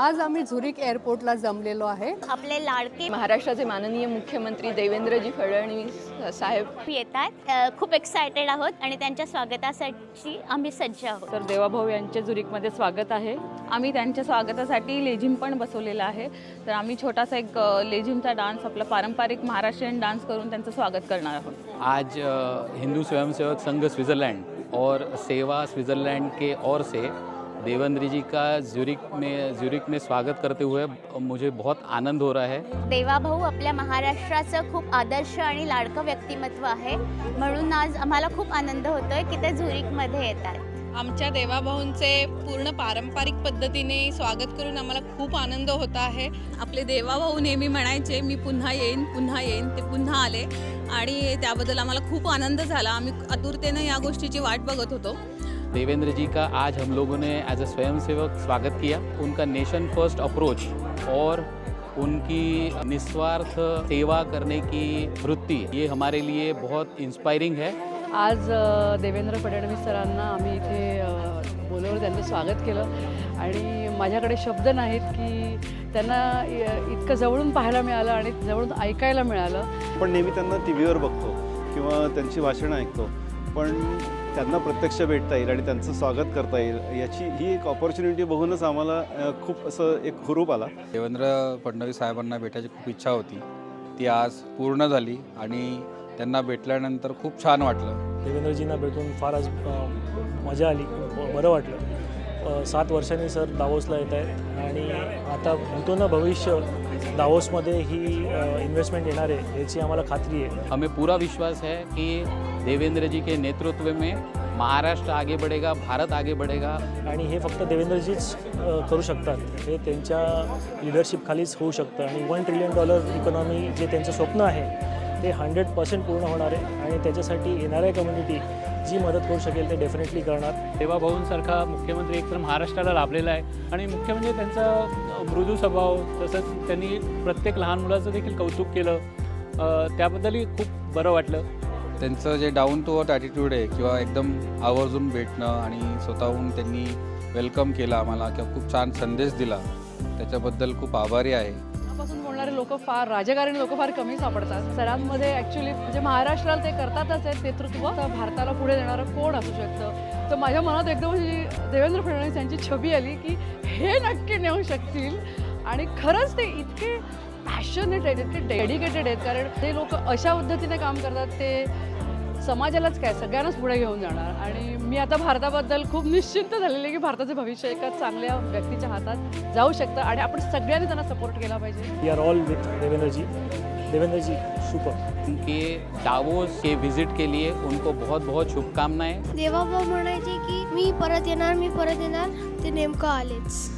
आज आम्ही झुरिक एअरपोर्टला जमलेलो आहे. आपले लाडके महाराष्ट्राचे माननीय मुख्यमंत्री देवेंद्रजी फडणवीस साहेब. येतात. अ, खूप एक्सायटेड आहोत आणि त्यांच्या स्वागतासाठी आम्ही सज्ज आहोत. तर देवाभाऊ यांचे झुरिकमध्ये स्वागत आहे. आम्ही त्यांच्या स्वागतासाठी लेझिम पण बसवलेला आहे. तर आम्ही छोटासा एक अ, लेझिमचा डान्स आपला पारंपरिक महाराष्ट्रीयन डान्स करून त्यांचं स्वागत करणार आहोत. आज अ, हिंदू स्वयंसेवक संघ स्विट्ज़रलैंड और सेवा स्विट्ज़रलैंड के ओर से देवेंद्र जी का ज्यूरिक में ज्यूरिक में स्वागत करते हुए मुझे बहुत आनंद हो रहा है। देवाभाऊ आपल्या महाराष्ट्राचं खूप आदर्श आणि लाडकं व्यक्तिमत्व आहे. म्हणून आज आम्हाला खूप आनंद होतोय की ते झुरिकमध्ये येतात. आमच्या देवाभाऊंचे पूर्ण पारंपरिक पद्धतीने स्वागत करून आम्हाला खूप आनंद होत आहे. आपले देवाभाऊ नेहमी म्हणायचे मी पुन्हा येईन पुन्हा येईन ते पुन्हा आले. आणि त्याबद्दल आम्हाला खूप आनंद झाला. आम्ही आतुरतेनं या गोष्टीची वाट बघत होतो. देवेंद्र जी का आज हम लोगों ने एज अ स्वयंसेवक स्वागत किया। उनका नेशन फर्स्ट अप्रोच और उनकी निस्वार्थ सेवा करने की वृत्ति ये हमारे लिए बहुत इंस्पायरिंग है। आज देवेंद्र फडणवीस सरांना आम्ही इथे बोलवलं त्यांचं स्वागत केलं. आणि माझ्याकडे शब्द नाहीत की त्यांना इतकं जवळून पाहायला मिळालं आणि जवळून ऐकायला मिळालं. पण नेहमी त्यांना टी व्हीवर बघतो किंवा त्यांची भाषणं ऐकतो. पण त्यांना प्रत्यक्ष भेटता येईल आणि त्यांचं स्वागत करता येईल याची ही एक ऑपॉर्च्युनिटी बघूनच आम्हाला खूप असं एक हुरूप आला. देवेंद्र फडणवीस साहेबांना भेटायची खूप इच्छा होती. ती आज पूर्ण झाली आणि त्यांना भेटल्यानंतर खूप छान वाटलं. देवेंद्रजींना भेटून फार आज मजा आली. ब- बरं वाटलं. सात वर्षांनी सर दावोसला येत आहेत आणि आता भूतोनं भविष्य दावोसमध्ये ही इन्व्हेस्टमेंट येणार आहे याची आम्हाला खात्री आहे. हमें पूरा विश्वास है कि देवेंद्र जी के नेतृत्व में महाराष्ट्र आगे बढ़ेगा भारत आगे बढ़ेगा। आणि हे फक्त देवेंद्रजीच अ, करू शकतात. हे त्यांच्या लिडरशिपखालीच होऊ शकतं. आणि वन ट्रिलियन डॉलर इकॉनॉमी जे त्यांचं स्वप्न आहे ते हंड्रेड पर्सेंट पूर्ण होणार आहे आणि त्याच्यासाठी येणाऱ्या कम्युनिटी जी मदत करू शकेल ते डेफिनेटली करणार. देवाभाऊंसारखा मुख्यमंत्री एकतर महाराष्ट्राला लाभलेला आहे आणि मुख्य म्हणजे त्यांचा मृदू स्वभाव तसंच त्यांनी प्रत्येक लहान मुलाचं देखील कौतुक केलं. अ, त्याबद्दलही खूप बरं वाटलं. त्यांचं जे डाऊन टू अर्थ ॲटिट्यूड आहे किंवा एकदम आवर्जून भेटणं आणि स्वतःहून त्यांनी वेलकम केलं आम्हाला किंवा खूप छान संदेश दिला त्याच्याबद्दल खूप आभारी आहे. पासून बोलणारे लोक फार राजकारणी लोक फार कमी सापडतात. सरांमध्ये ॲक्च्युली म्हणजे महाराष्ट्राला ते करतातच आहेत नेतृत्व भारताला पुढे देणारं कोण असू शकतं? तर माझ्या मनात एकदम देवेंद्र फडणवीस यांची छबी आली की हे नक्की नेऊ शकतील. आणि खरंच ते इतके पॅशनेट आहेत इतके डेडिकेटेड आहेत. कारण ते लोक अशा पद्धतीने काम करतात ते समाजालाच काय सगळ्यांनाच पुढे घेऊन जाणार. आणि मी आता भारताबद्दल खूप निश्चिंत झालेली आहे की भारताचे भविष्य एका चांगल्या व्यक्तीच्या हातात जाऊ शकतं आणि आपण सगळ्यांनी त्यांना सपोर्ट केला पाहिजे. We are all with Devendraji Devendraji super उनके डावोस के विजिट के लिए उनको बहुत बहुत शुभकामनाएं। देवाभाऊ म्हणायचे की मी परत येणार मी परत येणार ते नेमकं आलेच.